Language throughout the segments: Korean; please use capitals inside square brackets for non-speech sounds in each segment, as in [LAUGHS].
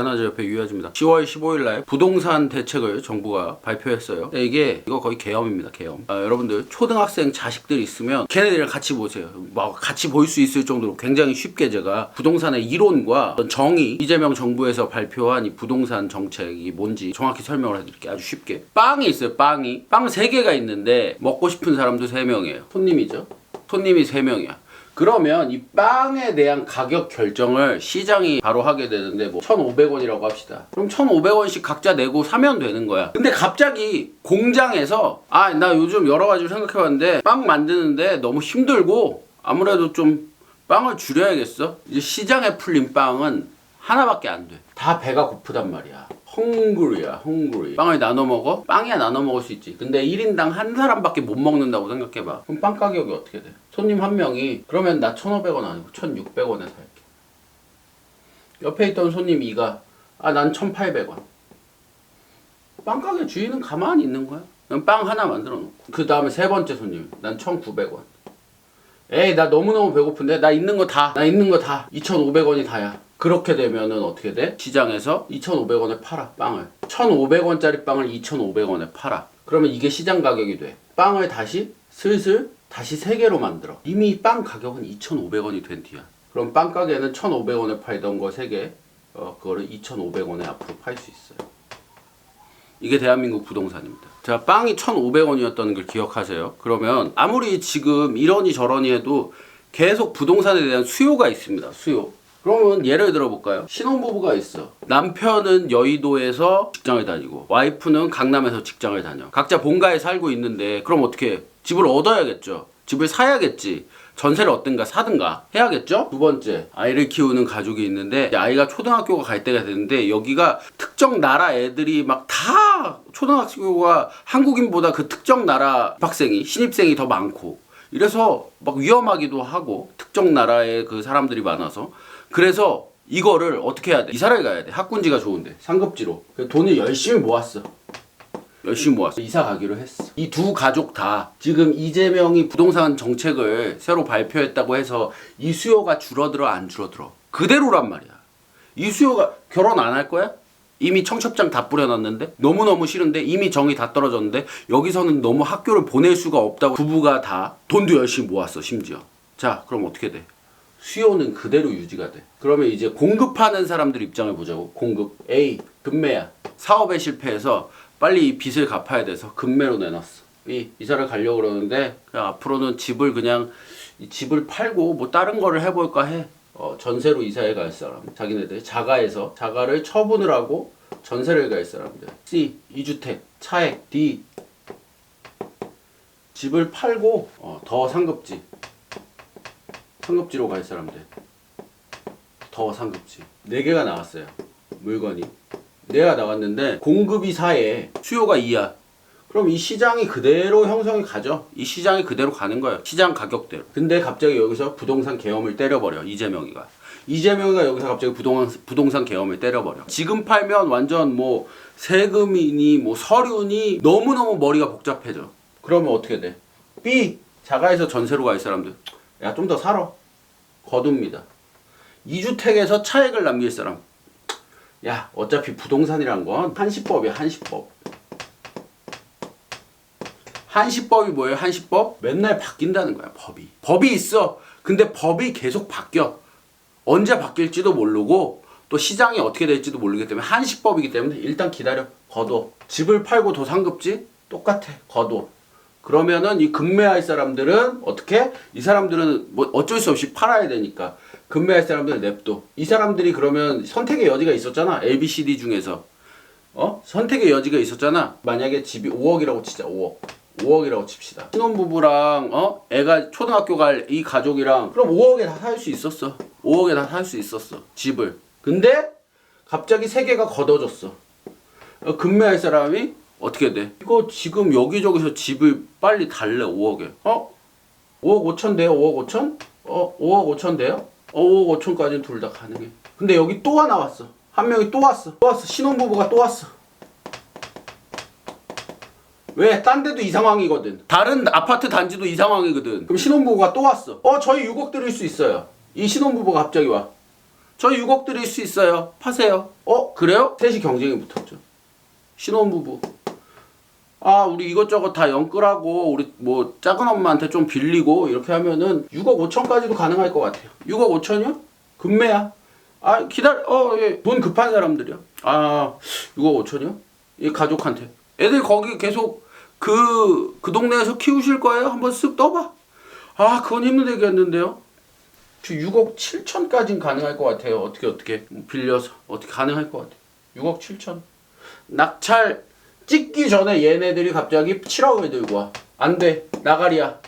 대한아재협회 유야지입니다. 10월 15일 날 부동산 대책을 정부가 발표했어요. 근데 이게 이거 거의 계엄입니다. 계엄. 아, 여러분들 초등학생 자식들 있으면 걔네들이랑 같이 보세요. 막 같이 볼 수 있을 정도로 굉장히 쉽게 제가 부동산의 이론과 정의 이재명 정부에서 발표한 이 부동산 정책이 뭔지 정확히 설명을 해드릴게요. 아주 쉽게. 빵이 있어요. 빵이. 빵 3개가 있는데 먹고 싶은 사람도 3명이에요. 손님이죠. 손님이 3명이야. 그러면 이 빵에 대한 가격 결정을 시장이 바로 하게 되는데 뭐 1,500원이라고 합시다. 그럼 1,500원씩 각자 내고 사면 되는 거야. 근데 갑자기 공장에서 아, 나 요즘 여러 가지로 생각해 봤는데 빵 만드는데 너무 힘들고 아무래도 좀 빵을 줄여야겠어. 이제 시장에 풀린 빵은 하나밖에 안 돼. 다 배가 고프단 말이야. 헝그리야, 헝그리. 빵을 나눠 먹어? 빵이야 나눠 먹을 수 있지. 근데 1인당 한 사람밖에 못 먹는다고 생각해봐. 그럼 빵 가격이 어떻게 돼? 손님 한 명이 그러면 나 1,500원 아니고 1,600원에 살게. 옆에 있던 손님 이가 아, 난 1,800원. 빵 가게 주인은 가만히 있는 거야. 그럼 빵 하나 만들어 놓고. 그 다음에 세 번째 손님. 난 1,900원. 에이, 나 너무너무 배고픈데? 나 있는 거 다. 나 있는 거 다. 2,500원이 다야. 그렇게 되면은 어떻게 돼? 시장에서 2,500원에 팔아, 빵을. 1,500원짜리 빵을 2,500원에 팔아. 그러면 이게 시장 가격이 돼. 빵을 다시 슬슬 다시 세 개로 만들어. 이미 빵 가격은 2,500원이 된 뒤야. 그럼 빵 가게는 1,500원에 팔던 거세 개, 어, 그거를 2,500원에 앞으로 팔 수 있어요. 이게 대한민국 부동산입니다. 자, 빵이 1,500원이었다는 걸 기억하세요. 그러면 아무리 지금 이러니 저러니 해도 계속 부동산에 대한 수요가 있습니다. 수요. 그러면 예를 들어 볼까요? 신혼부부가 있어. 남편은 여의도에서 직장을 다니고 와이프는 강남에서 직장을 다녀. 각자 본가에 살고 있는데 그럼 어떻게 해? 집을 얻어야겠죠. 집을 사야겠지. 전세를 얻든가 사든가 해야겠죠? 두 번째, 아이를 키우는 가족이 있는데 아이가 초등학교가 갈 때가 됐는데 여기가 특정 나라 애들이 막 다 초등학교가 한국인보다 그 특정 나라 학생이 신입생이 더 많고 이래서 막 위험하기도 하고 특정 나라의 그 사람들이 많아서 그래서 이거를 어떻게 해야 돼? 이사를 가야 돼. 학군지가 좋은데 상급지로. 돈을 열심히 모았어. 열심히 모았어. 이사 가기로 했어. 이 두 가족 다 지금 이재명이 부동산 정책을 새로 발표했다고 해서 이 수요가 줄어들어 안 줄어들어. 그대로란 말이야. 이 수요가 결혼 안 할 거야? 이미 청첩장 다 뿌려놨는데 너무너무 싫은데 이미 정이 다 떨어졌는데 여기서는 너무 학교를 보낼 수가 없다고 부부가 다 돈도 열심히 모았어 심지어 자 그럼 어떻게 돼 수요는 그대로 유지가 돼. 그러면 이제 공급하는 사람들 입장을 보자고. 공급 A 금매야. 사업에 실패해서 빨리 이 빚을 갚아야 돼서 금매로 내놨어. B 이사를 가려고 그러는데 그냥 앞으로는 집을 그냥 이 집을 팔고 뭐 다른 거를 해볼까 해. 어, 전세로 이사해 갈 사람. 자기네들 자가에서 자가를 처분을 하고 전세를 갈 사람들. C 2주택. 차액. D. 집을 팔고 어, 더 상급지 상급지로 갈 사람들 더 상급지 네 개가 나왔어요 물건이 네가 나왔는데 공급이 4에 수요가 2야 그럼 이 시장이 그대로 형성이 가죠. 이 시장이 그대로 가는 거예요. 시장 가격대로. 근데 갑자기 여기서 부동산 계엄을 때려버려. 이재명이가. 이재명이가 여기서 갑자기 부동산, 부동산 계엄을 때려버려. 지금 팔면 완전 뭐 세금이니 뭐 서류니 너무너무 머리가 복잡해져. 그러면 어떻게 돼? B. 자가에서 전세로 갈 사람들. 야, 좀 더 살아. 거둡니다. 2주택에서 차액을 남길 사람. 야, 어차피 부동산이란 건 한시법이야, 한시법. 한시법이 뭐예요? 한시법? 맨날 바뀐다는 거야, 법이. 법이 있어. 근데 법이 계속 바뀌어. 언제 바뀔지도 모르고 또 시장이 어떻게 될지도 모르기 때문에 한시법이기 때문에 일단 기다려. 거둬. 집을 팔고 더 상급지? 똑같아. 거둬. 그러면은 이 금매할 사람들은 어떻게? 이 사람들은 뭐 어쩔 수 없이 팔아야 되니까 금매할 사람들은 냅둬. 이 사람들이 그러면 선택의 여지가 있었잖아. A, B, C, D 중에서. 어? 선택의 여지가 있었잖아. 만약에 집이 5억이라고 치자. 5억. 5억이라고 칩시다. 신혼부부랑 어 애가 초등학교 갈 이 가족이랑 그럼 5억에 다 살 수 있었어. 5억에 다 살 수 있었어. 집을. 근데 갑자기 세 개가 걷어졌어. 어, 금매할 사람이 어떻게 돼? 이거 지금 여기저기서 집을 빨리 달래 5억에. 어? 5억 5천 돼요? 5억 5천? 어? 5억 5천 돼요? 어 5억 5천까지는 둘 다 가능해. 근데 여기 또 하나 왔어. 한 명이 또 왔어. 또 왔어. 신혼부부가 또 왔어. 왜? 딴 데도 이 상황이거든. 다른 아파트 단지도 이 상황이거든. 그럼 신혼부부가 또 왔어. 어, 저희 6억 드릴 수 있어요. 이 신혼부부가 갑자기 와. 저 6억 드릴 수 있어요. 파세요. 어 그래요? 셋이 경쟁이 붙었죠. 신혼부부. 아 우리 이것저것 다 연끌하고 우리 뭐 작은 엄마한테 좀 빌리고 이렇게 하면은 6억 5천까지도 가능할 것 같아요. 6억 5천이요? 금매야. 아 기다려. 어돈 급한 사람들이요. 아 6억 5천이요? 이 가족한테. 애들 거기 계속 그, 그 동네에서 키우실 거예요? 한번 쓱 떠봐. 아, 그건 힘들겠는데요? 저 6억 7천까지는 가능할 것 같아요. 어떻게, 어떻게. 뭐 빌려서. 어떻게 가능할 것 같아요. 6억 7천. 낙찰 찍기 전에 얘네들이 갑자기 7억을 들고 와. 안 돼. 나가리야.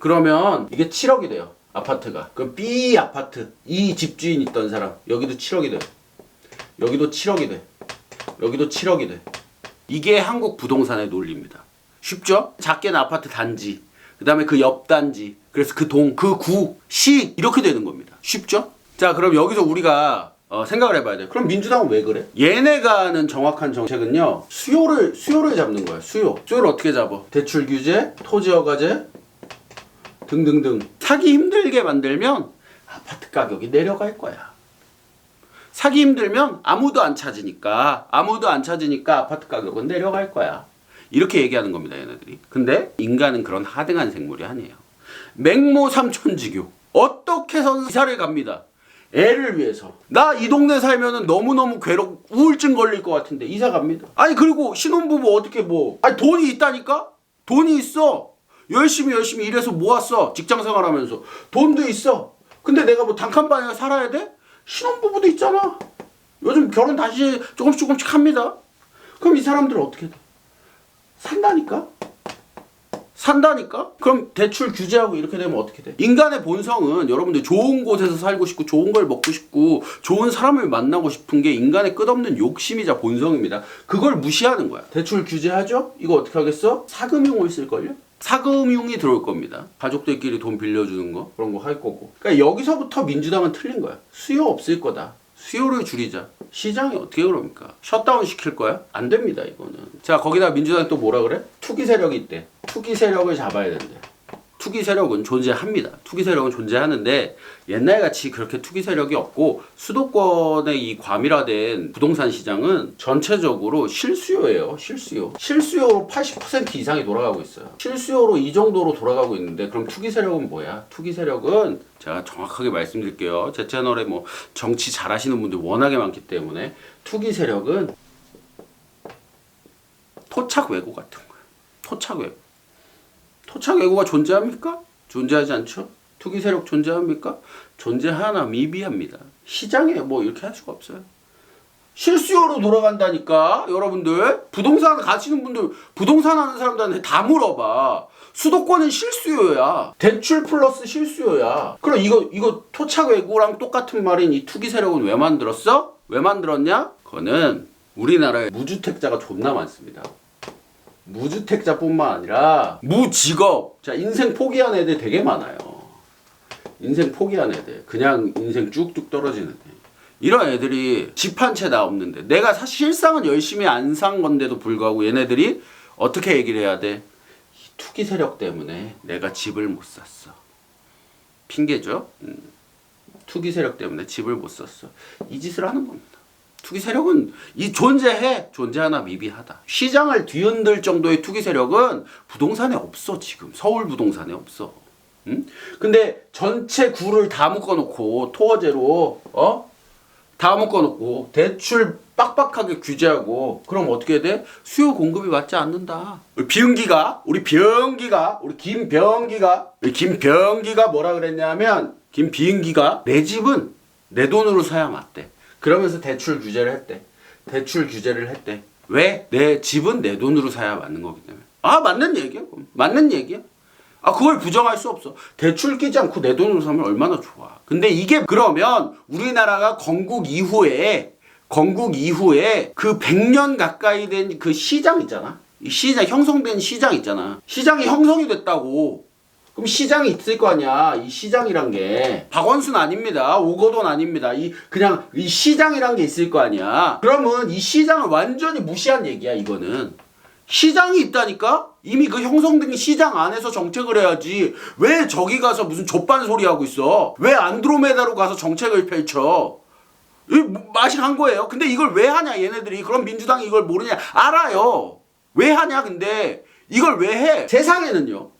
그러면 이게 7억이 돼요. 아파트가. 그럼 B 아파트. 이 집주인 있던 사람. 여기도 7억이 돼. 여기도 7억이 돼. 여기도 7억이 돼. 이게 한국 부동산의 논리입니다. 쉽죠? 작게는 아파트 단지, 그 다음에 그 옆 단지, 그래서 그 동, 그 구, 시 이렇게 되는 겁니다. 쉽죠? 자, 그럼 여기서 우리가 어, 생각을 해봐야 돼요. 그럼 민주당은 왜 그래? 얘네가 하는 정확한 정책은요, 수요를 수요를 잡는 거예요. 수요. 수요를 어떻게 잡아? 대출 규제, 토지 허가제 등등등. 사기 힘들게 만들면 아파트 가격이 내려갈 거야. 사기 힘들면 아무도 안 찾으니까 아무도 안 찾으니까 아파트 가격은 내려갈 거야. 이렇게 얘기하는 겁니다, 얘네들이. 근데 인간은 그런 하등한 생물이 아니에요. 맹모 삼천지교. 어떻게 해서 이사를 갑니다. 애를 위해서. 나 이 동네 살면은 너무너무 괴롭, 우울증 걸릴 것 같은데 이사 갑니다. 아니, 그리고 신혼부부 어떻게 뭐. 아니, 돈이 있다니까? 돈이 있어. 열심히 열심히 일해서 모았어. 직장 생활하면서. 돈도 있어. 근데 내가 뭐 단칸방에 살아야 돼? 신혼부부도 있잖아. 요즘 결혼 다시 조금씩 조금씩 합니다. 그럼 이 사람들은 어떻게 돼? 산다니까? 산다니까? 그럼 대출 규제하고 이렇게 되면 어떻게 돼? 인간의 본성은 여러분들 좋은 곳에서 살고 싶고 좋은 걸 먹고 싶고 좋은 사람을 만나고 싶은 게 인간의 끝없는 욕심이자 본성입니다. 그걸 무시하는 거야. 대출 규제하죠? 이거 어떻게 하겠어? 사금융을 쓸걸요? 사금융이 들어올 겁니다. 가족들끼리 돈 빌려주는 거 그런 거 할 거고. 그러니까 여기서부터 민주당은 틀린 거야. 수요 없을 거다. 수요를 줄이자. 시장이 어떻게 그럽니까? 셧다운 시킬 거야? 안 됩니다, 이거는. 자, 거기다 민주당이 또 뭐라 그래? 투기 세력이 있대. 투기 세력을 잡아야 된대. 투기 세력은 존재합니다. 투기 세력은 존재하는데 옛날 같이 그렇게 투기 세력이 없고 수도권의 이 과밀화된 부동산 시장은 전체적으로 실수요예요. 실수요. 실수요로 80% 이상이 돌아가고 있어요. 실수요로 이 정도로 돌아가고 있는데 그럼 투기 세력은 뭐야? 투기 세력은 제가 정확하게 말씀드릴게요. 제 채널에 뭐 정치 잘하시는 분들 워낙에 많기 때문에 투기 세력은 토착 외고 같은 거예요. 토착 외고. 토착 외고가 존재합니까? 존재하지 않죠. 투기 세력 존재합니까? 존재하나 미비합니다. 시장에 뭐 이렇게 할 수가 없어요. 실수요로 돌아간다니까 여러분들 부동산 가시는 분들 부동산 하는 사람들한테 다 물어봐 수도권은 실수요야 대출 플러스 실수요야 그럼 이거 이거 토착 외고랑 똑같은 말인 이 투기 세력은 왜 만들었어 왜 만들었냐 그거는 우리나라에 무주택자가 존나 많습니다 무주택자뿐만 아니라 무직업 자 인생 포기한 애들 되게 많아요 인생 포기한 애들 그냥 인생 쭉쭉 떨어지는 이런 애들이 집 한 채 다 없는데 내가 사실상은 열심히 안 산 건데도 불구하고 얘네들이 어떻게 얘기를 해야 돼? 이 투기 세력 때문에 내가 집을 못 샀어. 핑계죠? 음. 투기 세력 때문에 집을 못 샀어. 이 짓을 하는 겁니다. 투기 세력은 이 존재해 존재하나 미비하다. 시장을 뒤흔들 정도의 투기 세력은 부동산에 없어 지금 서울 부동산에 없어. 음? 근데 전체 구를 다 묶어놓고 토어제로 어? 다 묶어놓고 대출 빡빡하게 규제하고 그럼 어떻게 돼? 수요 공급이 맞지 않는다. 우리 비응기가 우리 병기가 우리 김병기가 우리 김병기가 뭐라 그랬냐면 김비응기가 내 집은 내 돈으로 사야 맞대. 그러면서 대출 규제를 했대. 대출 규제를 했대. 왜? 내 집은 내 돈으로 사야 맞는 거기 때문에. 아 맞는 얘기야. 그럼. 맞는 얘기야. 아 그걸 부정할 수 없어. 대출 끼지 않고 내 돈으로 사면 얼마나 좋아. 근데 이게 그러면 우리나라가 건국 이후에 건국 이후에 그 100년 가까이 된 그 시장 있잖아. 이 시장 형성된 시장 있잖아. 시장이 형성이 됐다고. 그럼 시장이 있을 거 아니야. 이 시장이란 게 박원순 아닙니다. 오거돈 아닙니다. 이 그냥 이 시장이란 게 있을 거 아니야. 그러면 이 시장을 완전히 무시한 얘기야. 이거는 시장이 있다니까. 이미 그 형성된 시장 안에서 정책을 해야지 왜 저기 가서 무슨 족반 소리 하고 있어 왜 안드로메다로 가서 정책을 펼쳐 이 뭐- 맛이 간 거예요 근데 이걸 왜 하냐 얘네들이 그럼 민주당이 이걸 모르냐 알아요 왜 하냐 근데 이걸 왜 해 세상에는요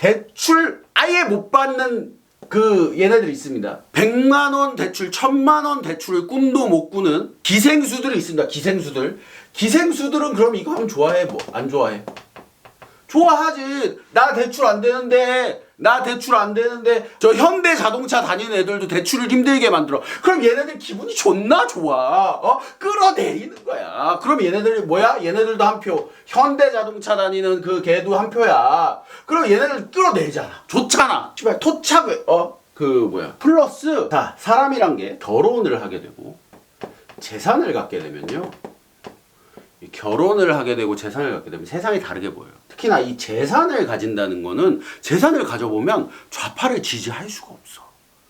대출 아예 못 받는 그 얘네들이 있습니다. 100만 원 대출, 1000만 원 대출을 꿈도 못 꾸는 기생수들이 있습니다. 기생수들. 기생수들은 그럼 이거 하면 좋아해 뭐 안 좋아해? 좋아하지. 나 대출 안 되는데 나 대출 안 되는데 저 현대 자동차 다니는 애들도 대출을 힘들게 만들어. 그럼 얘네들 기분이 존나 좋아. 어? 끌어내리는 거야. 그럼 얘네들이 뭐야? 얘네들도 한 표. 현대 자동차 다니는 그 걔도 한 표야. 그럼 얘네들 끌어내잖아. 좋잖아. 씨발 토착을 어? 그 뭐야? 플러스 자, 사람이란 게 결혼을 하게 되고 재산을 갖게 되면요. 이 결혼을 하게 되고 재산을 갖게 되면 세상이 다르게 보여요. 특히나 이 재산을 가진다는 거는 재산을 가져보면 좌파를 지지할 수가 없어.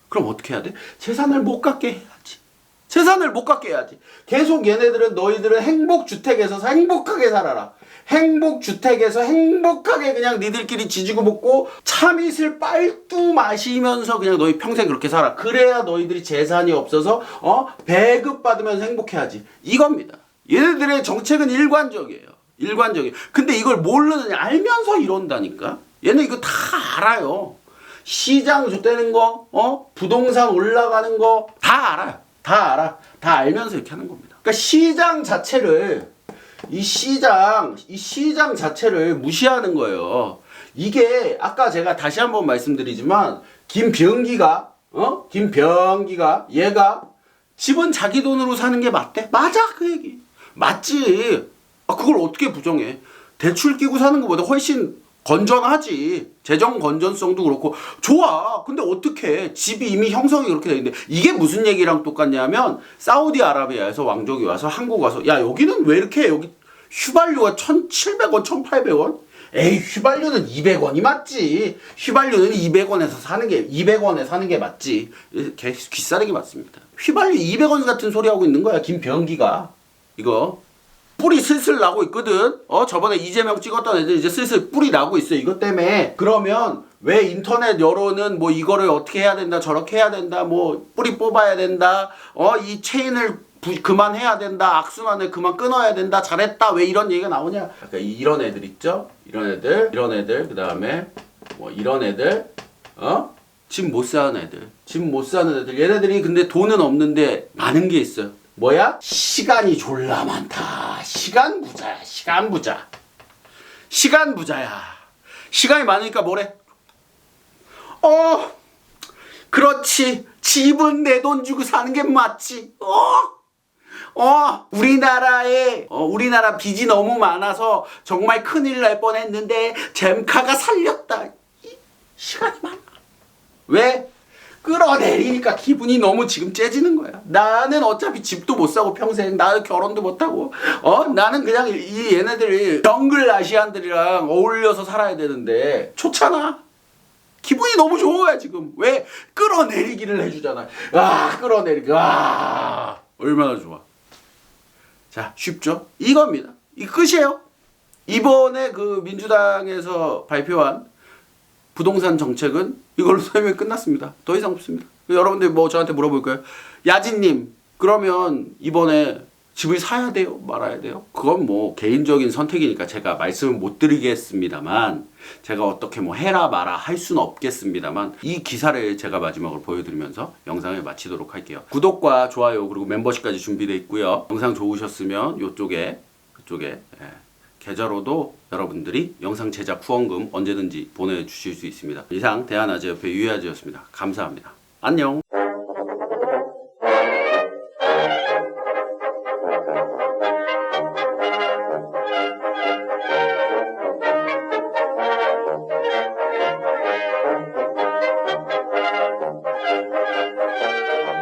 그럼 어떻게 해야 돼? 재산을 못 갖게 해야지. 재산을 못 갖게 해야지. 계속 얘네들은 너희들은 행복주택에서 행복하게 살아라. 행복주택에서 행복하게 그냥 니들끼리 지지고 먹고 참이슬 빨뚜 마시면서 그냥 너희 평생 그렇게 살아. 그래야 너희들이 재산이 없어서 어 배급 받으면서 행복해야지. 이겁니다. 얘네들의 정책은 일관적이에요. 일관적이에요. 근데 이걸 모르느냐 알면서 이런다니까. 얘네 이거 다 알아요. 시장 줬다는 거, 어? 부동산 올라가는 거 다 알아요. 다 알아. 다 알면서 이렇게 하는 겁니다. 그러니까 시장 자체를 이 시장, 이 시장 자체를 무시하는 거예요. 이게 아까 제가 다시 한번 말씀드리지만 김병기가 어? 김병기가 얘가 집은 자기 돈으로 사는 게 맞대? 맞아 그 얘기. 맞지. 아 그걸 어떻게 부정해? 대출 끼고 사는 것보다 훨씬 건전하지. 재정 건전성도 그렇고 좋아. 근데 어떻게 집이 이미 형성이 그렇게 돼 있는데 이게 무슨 얘기랑 똑같냐면 사우디아라비아에서 왕족이 와서 한국 와서 야 여기는 왜 이렇게 해? 여기 휘발유가 1,700원, 1,800원? 에이 휘발유는 200원이 맞지. 휘발유는 200원에서 사는 게 200원에 사는 게 맞지. 이렇게 귀싸대기 맞습니다. 휘발유 200원 같은 소리 하고 있는 거야 김병기가 이거 뿌리 슬슬 나고 있거든. 어 저번에 이재명 찍었던 애들 이제 슬슬 뿌리 나고 있어. 이것 때문에 그러면 왜 인터넷 여론은 뭐 이거를 어떻게 해야 된다 저렇게 해야 된다 뭐 뿌리 뽑아야 된다 어 이 체인을 부, 그만해야 된다 악순환을 그만 끊어야 된다 잘했다 왜 이런 얘기가 나오냐 그러니까 이런 애들 있죠 이런 애들 이런 애들 그 다음에 뭐 이런 애들 어? 집 못 사는 애들 집 못 사는 애들 얘네들이 근데 돈은 없는데 많은 게 있어요 뭐야? 시간이 졸라 많다 시간 부자야 시간 부자 시간 부자야 시간이 많으니까 뭐래? 어 그렇지 집은 내 돈 주고 사는 게 맞지 어 어, 우리나라에, 어, 우리나라 빚이 너무 많아서 정말 큰일 날 뻔 했는데, 잼카가 살렸다. 이, 시간이 많아. 왜? 끌어내리니까 기분이 너무 지금 째지는 거야. 나는 어차피 집도 못 사고 평생, 나는 결혼도 못 하고, 어? 나는 그냥 이 얘네들이 정글 아시안들이랑 어울려서 살아야 되는데, 좋잖아. 기분이 너무 좋아요 지금. 왜? 끌어내리기를 해주잖아. 아 끌어내리기. 아 얼마나 좋아. 자 쉽죠? 이겁니다. 이 끝이에요. 이번에 그 민주당에서 발표한 부동산 정책은 이걸로 [LAUGHS] 설명이 끝났습니다. 더 이상 없습니다. 여러분들 뭐 저한테 물어볼까요? 야진님 그러면 이번에 집을 사야 돼요? 말아야 돼요? 그건 뭐 개인적인 선택이니까 제가 말씀을 못 드리겠습니다만 제가 어떻게 뭐 해라 마라 할 수는 없겠습니다만 이 기사를 제가 마지막으로 보여드리면서 영상을 마치도록 할게요. 구독과 좋아요 그리고 멤버십까지 준비되어 있고요. 영상 좋으셨으면 이쪽에 그쪽에 예, 계좌로도 여러분들이 영상 제작 후원금 언제든지 보내주실 수 있습니다. 이상 대한아재협회 유해아재였습니다. 감사합니다. 안녕